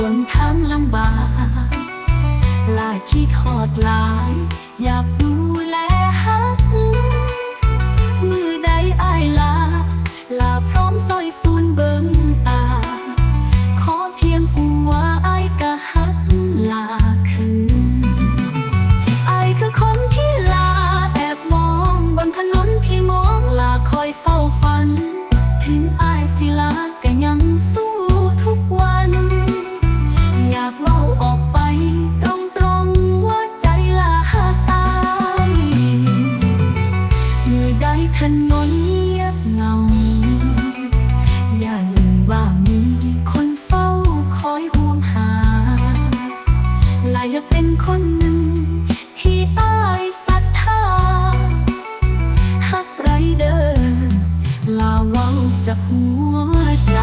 บนทางลำบากลายคิดหอดลายอยา ถนนงีเงา อย่าลืมว่ามีคนเฝ้าคอยห่วงหาลายจะเป็นคนหนึ่ง ที่อ้ายศรัทธาหักไรเดินลาวังจาหัวใจ